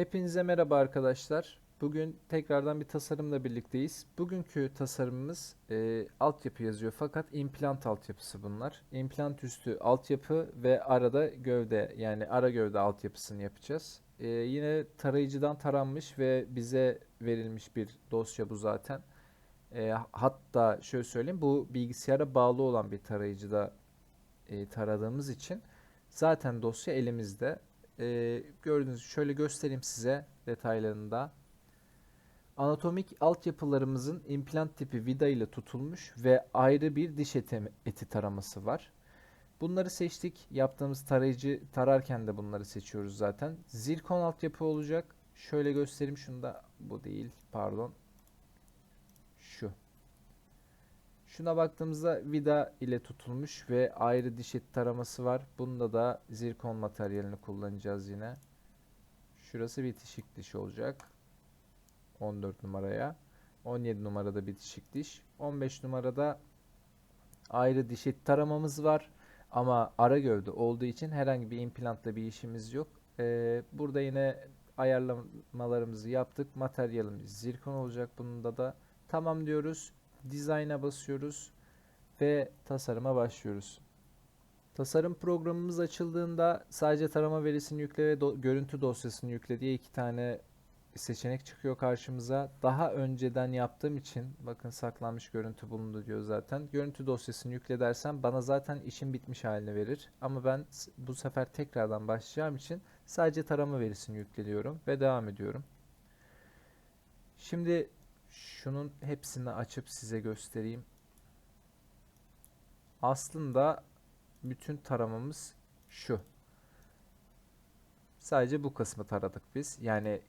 Hepinize merhaba arkadaşlar. Bugün tekrardan bir tasarımla birlikteyiz. Bugünkü tasarımımız e, altyapı yazıyor fakat implant altyapısı bunlar. İmplant üstü altyapı ve arada gövde yani ara gövde altyapısını yapacağız. E, yine tarayıcıdan taranmış ve bize verilmiş bir dosya bu zaten. E, hatta şöyle söyleyeyim bu bilgisayara bağlı olan bir tarayıcıda e, taradığımız için zaten dosya elimizde. E, gördüğünüz şöyle göstereyim size detaylarını da. Anatomik altyapılarımızın implant tipi vida ile tutulmuş ve ayrı bir diş eti, eti taraması var. Bunları seçtik. Yaptığımız tarayıcı tararken de bunları seçiyoruz zaten. Zirkon altyapı olacak. Şöyle göstereyim şunu da bu değil pardon. Şu. Şuna baktığımızda vida ile tutulmuş ve ayrı diş eti taraması var. Bunda da zirkon materyalini kullanacağız yine. Şurası bitişik diş olacak. 14 numaraya. 17 numarada bitişik diş. 15 numarada ayrı diş eti taramamız var. Ama ara gövde olduğu için herhangi bir implantla bir işimiz yok. Ee, burada yine ayarlamalarımızı yaptık. Materyalimiz zirkon olacak. Bununda da tamam diyoruz. Design'a basıyoruz ve tasarıma başlıyoruz. Tasarım programımız açıldığında sadece tarama verisini yükle ve do- görüntü dosyasını yükle diye iki tane seçenek çıkıyor karşımıza. Daha önceden yaptığım için bakın saklanmış görüntü bulundu diyor zaten. Görüntü dosyasını yükle dersem bana zaten işin bitmiş halini verir. Ama ben bu sefer tekrardan başlayacağım için sadece tarama verisini yükleniyorum ve devam ediyorum. Şimdi şunun hepsini açıp size göstereyim. Aslında bütün taramamız şu. Sadece bu kısmı taradık biz. Yani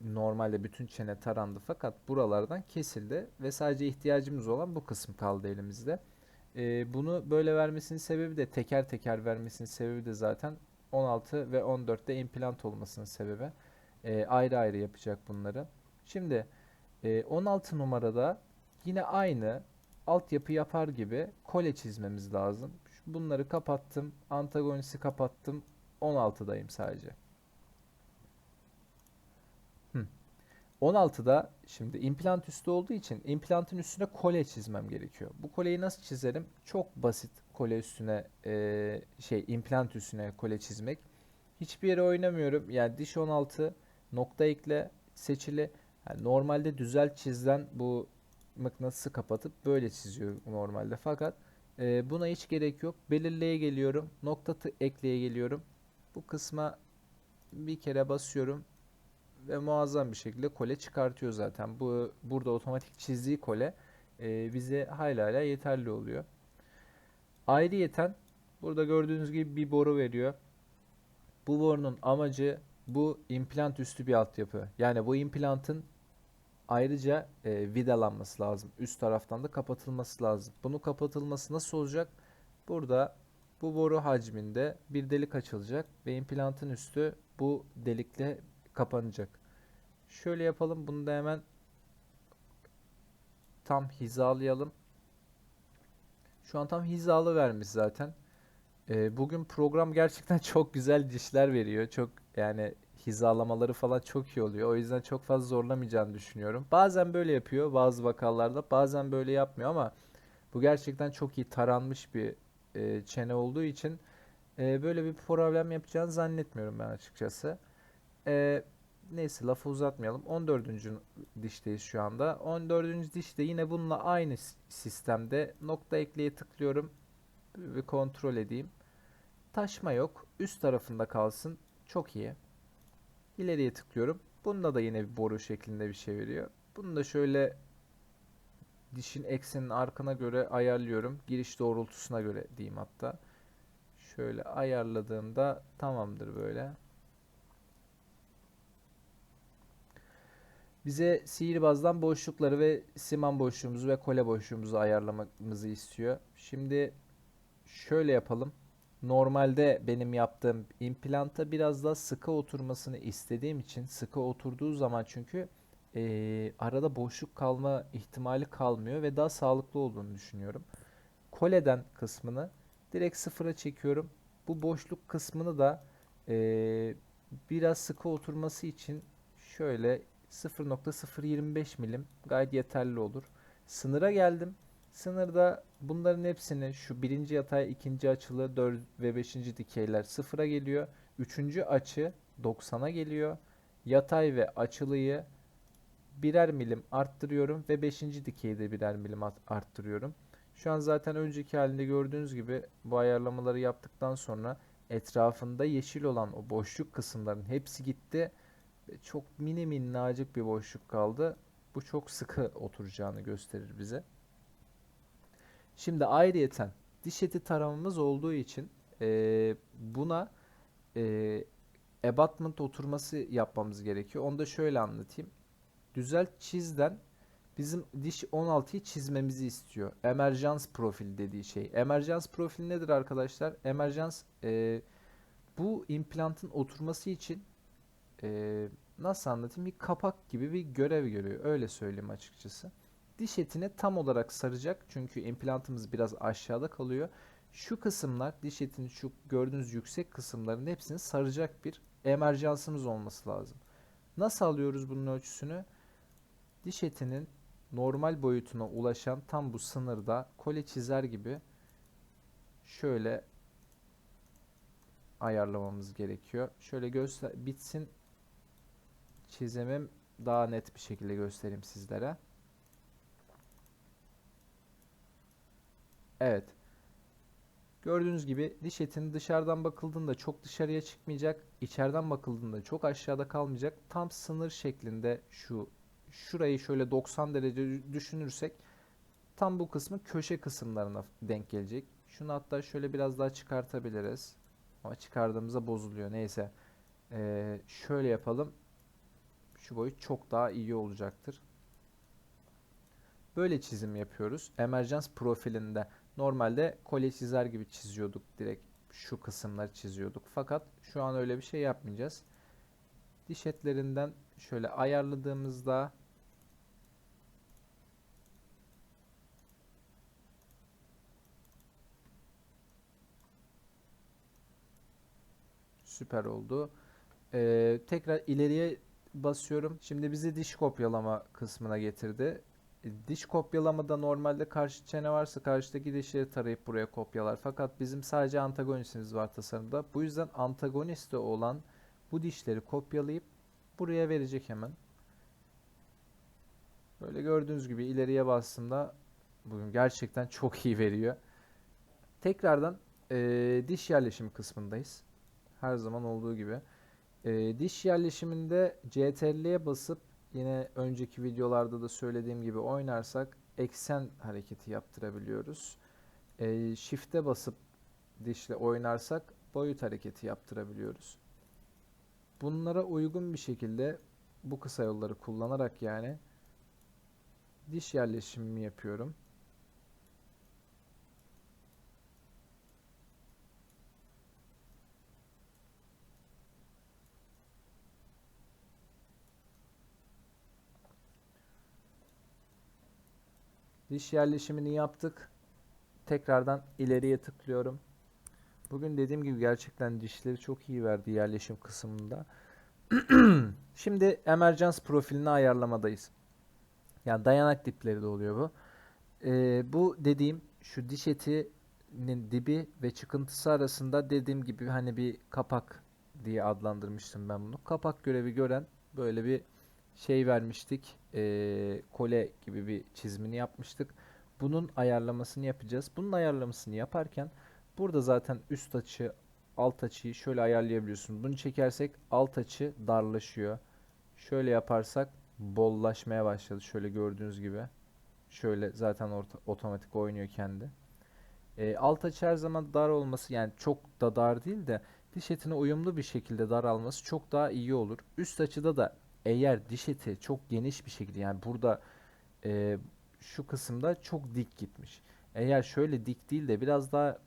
normalde bütün çene tarandı fakat buralardan kesildi ve sadece ihtiyacımız olan bu kısım kaldı elimizde. Ee, bunu böyle vermesinin sebebi de teker teker vermesinin sebebi de zaten 16 ve 14'te implant olmasının sebebi. Ee, ayrı ayrı yapacak bunları. Şimdi e, 16 numarada yine aynı altyapı yapar gibi kole çizmemiz lazım. Bunları kapattım. Antagonisti kapattım. 16'dayım sadece. Hı. 16'da şimdi implant üstü olduğu için implantın üstüne kole çizmem gerekiyor. Bu koleyi nasıl çizerim? Çok basit kole üstüne e, şey implant üstüne kole çizmek. Hiçbir yere oynamıyorum. Yani diş 16 nokta ekle seçili. Yani normalde düzel çizilen bu mıknatısı kapatıp böyle çiziyor normalde. Fakat e, buna hiç gerek yok. Belirleye geliyorum. Nokta ekleye geliyorum. Bu kısma bir kere basıyorum ve muazzam bir şekilde kole çıkartıyor zaten. Bu burada otomatik çizdiği kole e, bize hala hala yeterli oluyor. Ayrıyeten burada gördüğünüz gibi bir boru veriyor. Bu borunun amacı bu implant üstü bir altyapı. Yani bu implantın ayrıca e, vidalanması lazım. Üst taraftan da kapatılması lazım. Bunun kapatılması nasıl olacak? Burada bu boru hacminde bir delik açılacak ve implantın üstü bu delikle kapanacak. Şöyle yapalım. Bunu da hemen tam hizalayalım. Şu an tam hizalı vermiş zaten. Ee, bugün program gerçekten çok güzel dişler veriyor. Çok yani hizalamaları falan çok iyi oluyor. O yüzden çok fazla zorlamayacağını düşünüyorum. Bazen böyle yapıyor bazı vakalarda, bazen böyle yapmıyor ama bu gerçekten çok iyi taranmış bir e, çene olduğu için e, böyle bir problem yapacağını zannetmiyorum ben açıkçası. E, neyse lafı uzatmayalım. 14. dişteyiz şu anda. 14. dişte yine bununla aynı sistemde nokta ekleye tıklıyorum ve kontrol edeyim. Taşma yok. Üst tarafında kalsın. Çok iyi. İleriye tıklıyorum. Bunda da yine bir boru şeklinde bir şey veriyor. Bunu da şöyle dişin eksenin arkana göre ayarlıyorum. Giriş doğrultusuna göre diyeyim hatta. Şöyle ayarladığımda tamamdır böyle. Bize sihirbazdan boşlukları ve siman boşluğumuzu ve kole boşluğumuzu ayarlamamızı istiyor. Şimdi şöyle yapalım. Normalde benim yaptığım implanta biraz daha sıkı oturmasını istediğim için sıkı oturduğu zaman çünkü eee, arada boşluk kalma ihtimali kalmıyor ve daha sağlıklı olduğunu düşünüyorum. Koleden kısmını direkt sıfıra çekiyorum. Bu boşluk kısmını da eee, biraz sıkı oturması için şöyle 0.025 milim gayet yeterli olur. Sınıra geldim. Sınırda bunların hepsini şu birinci yatay, ikinci açılı, 4 ve 5. dikeyler sıfıra geliyor. Üçüncü açı 90'a geliyor. Yatay ve açılıyı birer milim arttırıyorum ve 5. dikeyi de birer milim arttırıyorum. Şu an zaten önceki halinde gördüğünüz gibi bu ayarlamaları yaptıktan sonra etrafında yeşil olan o boşluk kısımların hepsi gitti. Ve Çok mini minnacık bir boşluk kaldı. Bu çok sıkı oturacağını gösterir bize. Şimdi ayrıyeten diş eti taramamız olduğu için eee, buna eee abutment oturması yapmamız gerekiyor. Onu da şöyle anlatayım. Düzelt çizden bizim diş 16'yı çizmemizi istiyor. Emerjans profil dediği şey. Emerjans profil nedir arkadaşlar? Emerjans eee, bu implantın oturması için eee, nasıl anlatayım? Bir kapak gibi bir görev görüyor. Öyle söyleyeyim açıkçası. Diş etini tam olarak saracak. Çünkü implantımız biraz aşağıda kalıyor. Şu kısımlar diş etinin şu gördüğünüz yüksek kısımların hepsini saracak bir emerjansımız olması lazım. Nasıl alıyoruz bunun ölçüsünü? Diş etinin normal boyutuna ulaşan tam bu sınırda kole çizer gibi şöyle ayarlamamız gerekiyor. Şöyle göster bitsin çizimim daha net bir şekilde göstereyim sizlere. Evet. Gördüğünüz gibi diş etinin dışarıdan bakıldığında çok dışarıya çıkmayacak, içeriden bakıldığında çok aşağıda kalmayacak. Tam sınır şeklinde şu şurayı şöyle 90 derece dü- düşünürsek tam bu kısmı köşe kısımlarına denk gelecek. Şunu hatta şöyle biraz daha çıkartabiliriz. Ama çıkardığımızda bozuluyor. Neyse. Ee, şöyle yapalım. Şu boyut çok daha iyi olacaktır. Böyle çizim yapıyoruz. Emerjans profilinde normalde kolye çizer gibi çiziyorduk direkt şu kısımları çiziyorduk. Fakat şu an öyle bir şey yapmayacağız. Diş etlerinden şöyle ayarladığımızda süper oldu. Ee, tekrar ileriye basıyorum. Şimdi bizi diş kopyalama kısmına getirdi. Diş kopyalamada normalde karşı çene varsa karşıdaki dişleri tarayıp buraya kopyalar. Fakat bizim sadece antagonistimiz var tasarımda. Bu yüzden antagonisti olan bu dişleri kopyalayıp buraya verecek hemen. Böyle gördüğünüz gibi ileriye bastığımda bugün gerçekten çok iyi veriyor. Tekrardan e, diş yerleşimi kısmındayız. Her zaman olduğu gibi. E, diş yerleşiminde CTRL'ye basıp yine önceki videolarda da söylediğim gibi oynarsak eksen hareketi yaptırabiliyoruz. E, Shift'e basıp dişle oynarsak boyut hareketi yaptırabiliyoruz. Bunlara uygun bir şekilde bu kısa yolları kullanarak yani diş yerleşimimi yapıyorum. Diş yerleşimini yaptık. Tekrardan ileriye tıklıyorum. Bugün dediğim gibi gerçekten dişleri çok iyi verdi yerleşim kısmında. Şimdi emerjans profilini ayarlamadayız. Yani dayanak dipleri de oluyor bu. Ee, bu dediğim şu diş etinin dibi ve çıkıntısı arasında dediğim gibi hani bir kapak diye adlandırmıştım ben bunu. Kapak görevi gören böyle bir şey vermiştik. Ee, kole gibi bir çizimini yapmıştık. Bunun ayarlamasını yapacağız. Bunun ayarlamasını yaparken burada zaten üst açı, alt açıyı şöyle ayarlayabiliyorsun. Bunu çekersek alt açı darlaşıyor. Şöyle yaparsak bollaşmaya başladı. Şöyle gördüğünüz gibi. Şöyle zaten orta- otomatik oynuyor kendi. Ee, alt açı her zaman dar olması yani çok da dar değil de diş etine uyumlu bir şekilde daralması çok daha iyi olur. Üst açıda da eğer diş eti çok geniş bir şekilde yani burada e, şu kısımda çok dik gitmiş. Eğer şöyle dik değil de biraz daha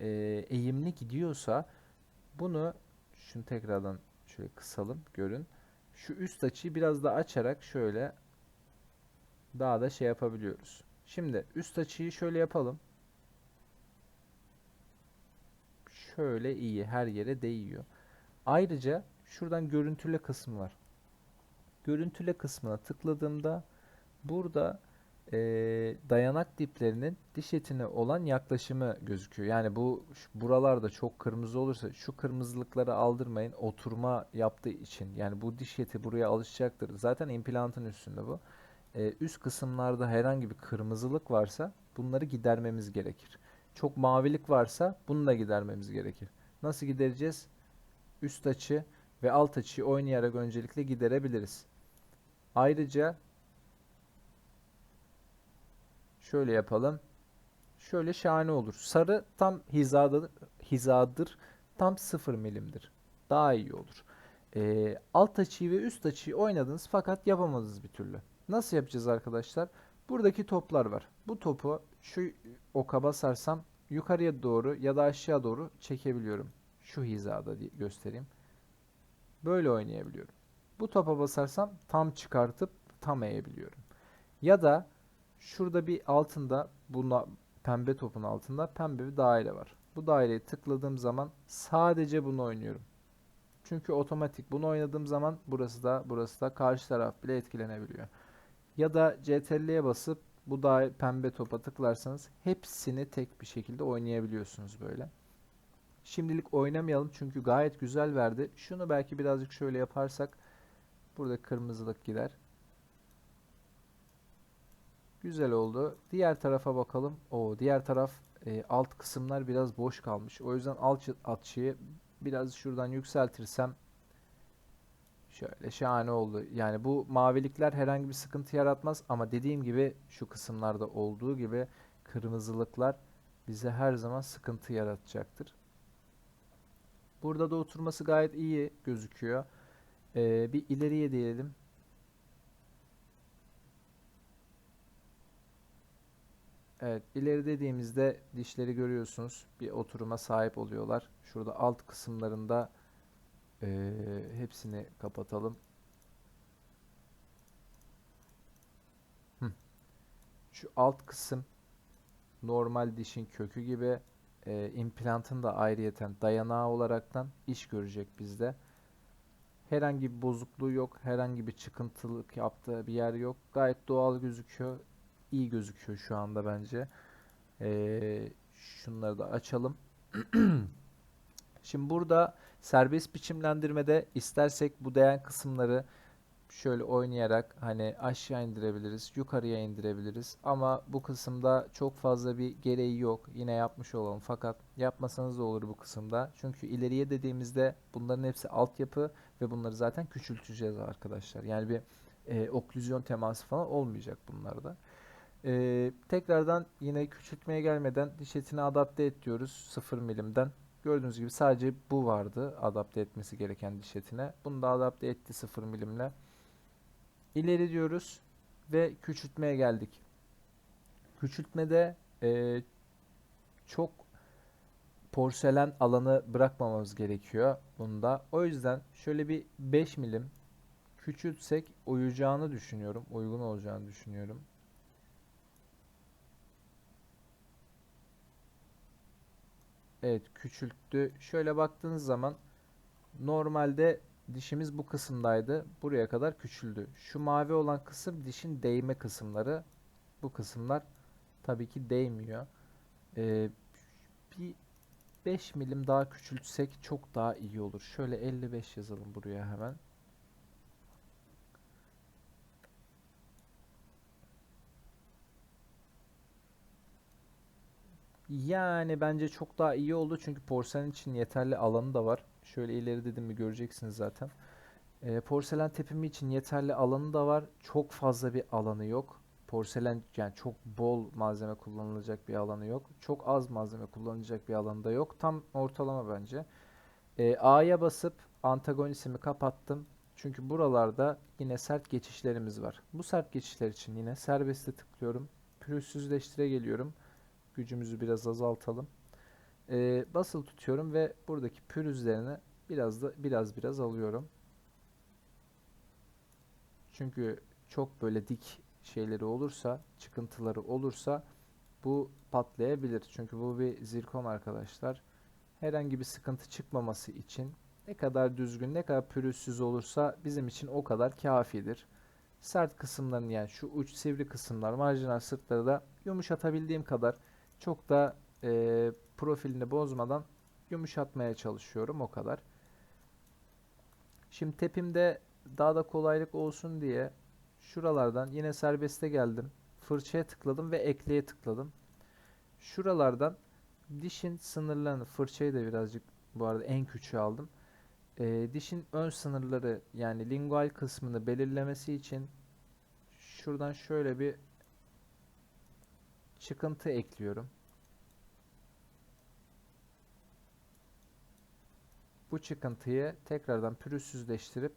e, eğimli gidiyorsa bunu şunu tekrardan şöyle kısalım görün. Şu üst açıyı biraz daha açarak şöyle daha da şey yapabiliyoruz. Şimdi üst açıyı şöyle yapalım. Şöyle iyi her yere değiyor. Ayrıca şuradan görüntüle kısmı var. Görüntüle kısmına tıkladığımda burada eee, dayanak diplerinin diş etine olan yaklaşımı gözüküyor. Yani bu buralarda çok kırmızı olursa şu kırmızılıkları aldırmayın. Oturma yaptığı için yani bu diş eti buraya alışacaktır. Zaten implantın üstünde bu. Eee, üst kısımlarda herhangi bir kırmızılık varsa bunları gidermemiz gerekir. Çok mavilik varsa bunu da gidermemiz gerekir. Nasıl gidereceğiz? Üst açı ve alt açıyı oynayarak öncelikle giderebiliriz. Ayrıca şöyle yapalım. Şöyle şahane olur. Sarı tam hizadır, hizadır. Tam 0 milimdir. Daha iyi olur. Ee, alt açıyı ve üst açıyı oynadınız fakat yapamadınız bir türlü. Nasıl yapacağız arkadaşlar? Buradaki toplar var. Bu topu şu oka basarsam yukarıya doğru ya da aşağı doğru çekebiliyorum. Şu hizada diye göstereyim. Böyle oynayabiliyorum. Bu topa basarsam tam çıkartıp tam eğebiliyorum. Ya da şurada bir altında buna pembe topun altında pembe bir daire var. Bu daireyi tıkladığım zaman sadece bunu oynuyorum. Çünkü otomatik bunu oynadığım zaman burası da burası da karşı taraf bile etkilenebiliyor. Ya da CTRL'ye basıp bu da pembe topa tıklarsanız hepsini tek bir şekilde oynayabiliyorsunuz böyle. Şimdilik oynamayalım çünkü gayet güzel verdi. Şunu belki birazcık şöyle yaparsak burada kırmızılık gider. Güzel oldu. Diğer tarafa bakalım. O diğer taraf e, alt kısımlar biraz boş kalmış. O yüzden alt açıyı biraz şuradan yükseltirsem şöyle şahane oldu. Yani bu mavilikler herhangi bir sıkıntı yaratmaz ama dediğim gibi şu kısımlarda olduğu gibi kırmızılıklar bize her zaman sıkıntı yaratacaktır. Burada da oturması gayet iyi gözüküyor. Ee, bir ileriye diyelim. Evet, ileri dediğimizde dişleri görüyorsunuz. Bir oturuma sahip oluyorlar. Şurada alt kısımlarında eee, hepsini kapatalım. Şu alt kısım normal dişin kökü gibi eee implantın da ayrıyeten dayanağı olaraktan iş görecek bizde. Herhangi bir bozukluğu yok. Herhangi bir çıkıntılık yaptığı bir yer yok. Gayet doğal gözüküyor. İyi gözüküyor şu anda bence. Ee, şunları da açalım. Şimdi burada serbest biçimlendirmede istersek bu değen kısımları şöyle oynayarak hani aşağı indirebiliriz, yukarıya indirebiliriz. Ama bu kısımda çok fazla bir gereği yok. Yine yapmış olalım. Fakat yapmasanız da olur bu kısımda. Çünkü ileriye dediğimizde bunların hepsi altyapı ve bunları zaten küçülteceğiz arkadaşlar. Yani bir e, oklüzyon teması falan olmayacak bunlarda. Ee, tekrardan yine küçültmeye gelmeden diş etini adapte et diyoruz 0 milimden. Gördüğünüz gibi sadece bu vardı adapte etmesi gereken diş etine. Bunu da adapte etti 0 milimle. İleri diyoruz ve küçültmeye geldik. Küçültmede e, çok porselen alanı bırakmamamız gerekiyor bunda. O yüzden şöyle bir 5 milim küçültsek uyacağını düşünüyorum. Uygun olacağını düşünüyorum. Evet küçülttü. Şöyle baktığınız zaman normalde dişimiz bu kısımdaydı. Buraya kadar küçüldü. Şu mavi olan kısım dişin değme kısımları. Bu kısımlar tabii ki değmiyor. Ee, bir 5 milim daha küçültsek çok daha iyi olur. Şöyle 55 yazalım buraya hemen. Yani bence çok daha iyi oldu çünkü porselen için yeterli alanı da var. Şöyle ileri dedim mi göreceksiniz zaten. Ee, porselen tepimi için yeterli alanı da var. Çok fazla bir alanı yok. Porselen yani çok bol malzeme kullanılacak bir alanı yok. Çok az malzeme kullanılacak bir alanı da yok. Tam ortalama bence. Ee, A'ya basıp antagonizmi kapattım. Çünkü buralarda yine sert geçişlerimiz var. Bu sert geçişler için yine serbeste tıklıyorum. Pürüzsüzleştire geliyorum. Gücümüzü biraz azaltalım. Ee, basılı tutuyorum ve buradaki pürüzlerini biraz da biraz biraz alıyorum. Çünkü çok böyle dik şeyleri olursa, çıkıntıları olursa bu patlayabilir. Çünkü bu bir zirkon arkadaşlar. Herhangi bir sıkıntı çıkmaması için Ne kadar düzgün, ne kadar pürüzsüz olursa bizim için o kadar kafidir. Sert kısımların yani şu uç sivri kısımlar, marjinal sırtları da yumuşatabildiğim kadar çok da e, profilini bozmadan yumuşatmaya çalışıyorum o kadar. Şimdi tepimde daha da kolaylık olsun diye şuralardan yine serbeste geldim. Fırçaya tıkladım ve ekleye tıkladım. Şuralardan dişin sınırlarını fırçayı da birazcık bu arada en küçüğü aldım. Ee, dişin ön sınırları yani lingual kısmını belirlemesi için şuradan şöyle bir çıkıntı ekliyorum. Bu çıkıntıyı tekrardan pürüzsüzleştirip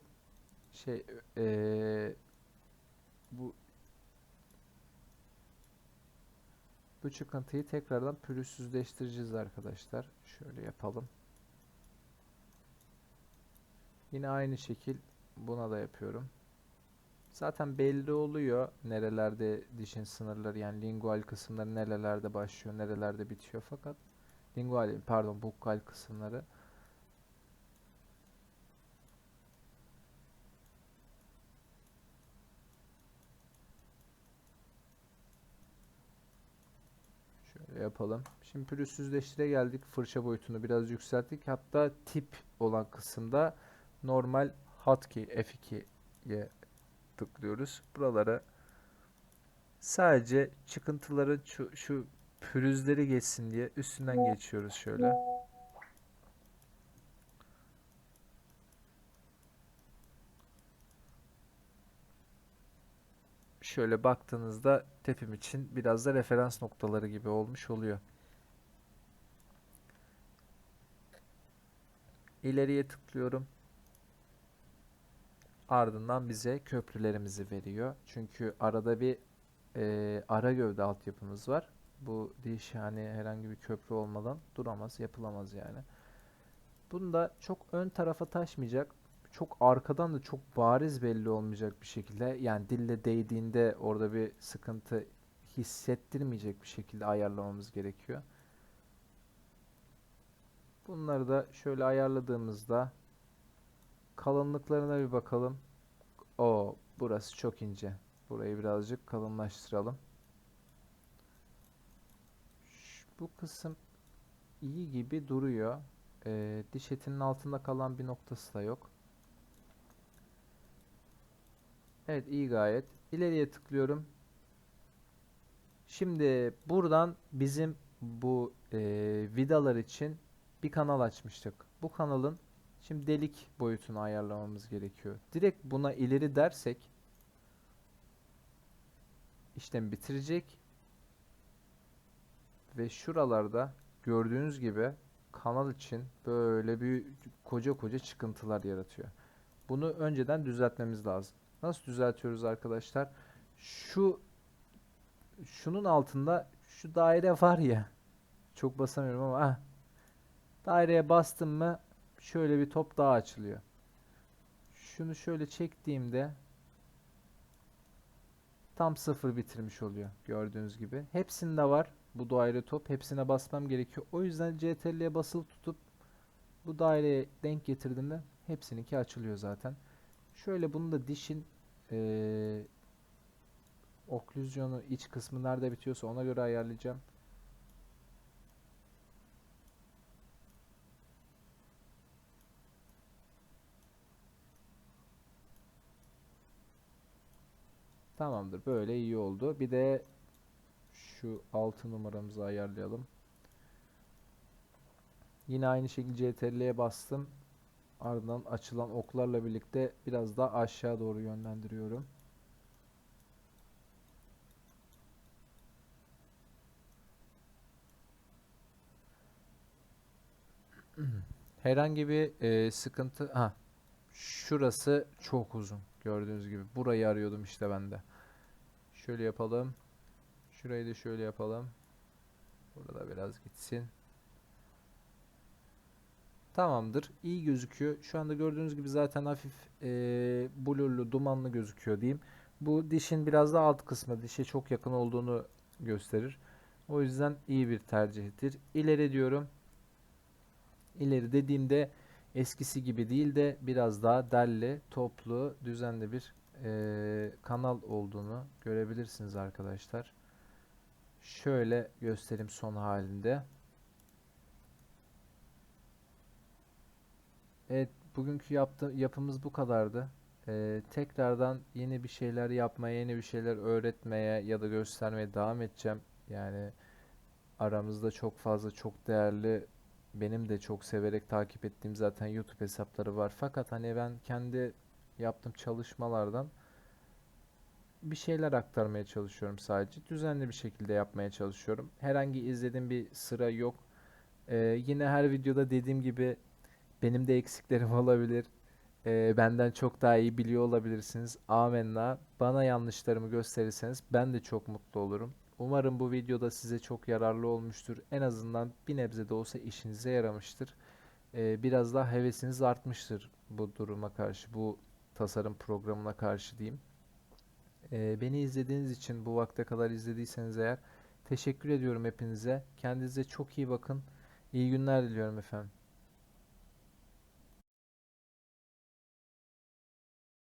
şey eee, bu bu çıkıntıyı tekrardan pürüzsüzleştireceğiz arkadaşlar. Şöyle yapalım. Yine aynı şekil buna da yapıyorum. Zaten belli oluyor nerelerde dişin sınırları yani lingual kısımları nerelerde başlıyor, nerelerde bitiyor fakat lingual pardon bukkal kısımları Şöyle yapalım. Şimdi pürüzsüzleştire geldik. Fırça boyutunu biraz yükselttik. Hatta tip olan kısımda normal hotkey F2'ye tıklıyoruz. Buralara sadece çıkıntıların şu, şu pürüzleri geçsin diye üstünden geçiyoruz şöyle. Şöyle baktığınızda tepim için biraz da referans noktaları gibi olmuş oluyor. İleriye tıklıyorum. Ardından bize köprülerimizi veriyor. Çünkü arada bir e, ara gövde altyapımız var. Bu diş yani herhangi bir köprü olmadan duramaz, yapılamaz yani. Bunda çok ön tarafa taşmayacak. Çok arkadan da çok bariz belli olmayacak bir şekilde. Yani dille değdiğinde orada bir sıkıntı hissettirmeyecek bir şekilde ayarlamamız gerekiyor. Bunları da şöyle ayarladığımızda kalınlıklarına bir bakalım. O burası çok ince. Burayı birazcık kalınlaştıralım. Ş- Bu kısım iyi gibi duruyor. Ee, diş etinin altında kalan bir noktası da yok. Evet iyi gayet. İleriye tıklıyorum. Şimdi buradan bizim bu e, vidalar için bir kanal açmıştık. Bu kanalın şimdi delik boyutunu ayarlamamız gerekiyor. Direkt buna ileri dersek işlem bitirecek ve şuralarda gördüğünüz gibi kanal için böyle bir koca koca çıkıntılar yaratıyor. Bunu önceden düzeltmemiz lazım. Nasıl düzeltiyoruz arkadaşlar? Şu şunun altında şu daire var ya. Çok basamıyorum ama ah. Daireye bastım mı şöyle bir top daha açılıyor. Şunu şöyle çektiğimde tam sıfır bitirmiş oluyor gördüğünüz gibi. Hepsinde var bu daire top. Hepsine basmam gerekiyor. O yüzden CTRL'ye basılı tutup bu daireye denk getirdiğimde hepsininki açılıyor zaten. Şöyle bunu da dişin eee oklüzyonu iç kısmı nerede bitiyorsa ona göre ayarlayacağım. Tamamdır. Böyle iyi oldu. Bir de şu 6 numaramızı ayarlayalım. Yine aynı şekilde CTRL'ye bastım. Ardından açılan oklarla birlikte biraz daha aşağı doğru yönlendiriyorum. Herhangi bir e, sıkıntı ha şurası çok uzun gördüğünüz gibi burayı arıyordum işte ben de. Şöyle yapalım. Şurayı da şöyle yapalım. Burada biraz gitsin. Tamamdır. İyi gözüküyor. Şu anda gördüğünüz gibi zaten hafif e, blurlu, dumanlı gözüküyor diyeyim. Bu dişin biraz da alt kısmı dişe çok yakın olduğunu gösterir. O yüzden iyi bir tercihtir. İleri diyorum. İleri dediğimde eskisi gibi değil de biraz daha derli, toplu, düzenli bir eee, kanal olduğunu görebilirsiniz arkadaşlar. Şöyle göstereyim son halinde. Evet, bugünkü yaptı, yapımız bu kadardı. Ee, tekrardan yeni bir şeyler yapmaya, yeni bir şeyler öğretmeye ya da göstermeye devam edeceğim. Yani aramızda çok fazla, çok değerli, benim de çok severek takip ettiğim zaten YouTube hesapları var. Fakat hani ben kendi yaptığım çalışmalardan bir şeyler aktarmaya çalışıyorum sadece. Düzenli bir şekilde yapmaya çalışıyorum. Herhangi izlediğim bir sıra yok. Ee, yine her videoda dediğim gibi benim de eksiklerim olabilir. Ee, benden çok daha iyi biliyor olabilirsiniz. Amenna. Bana yanlışlarımı gösterirseniz ben de çok mutlu olurum. Umarım bu videoda size çok yararlı olmuştur. En azından bir nebze de olsa işinize yaramıştır. Ee, biraz daha hevesiniz artmıştır bu duruma karşı, bu tasarım programına karşı diyeyim. Ee, beni izlediğiniz için bu vakte kadar izlediyseniz eğer teşekkür ediyorum hepinize. Kendinize çok iyi bakın. İyi günler diliyorum efendim.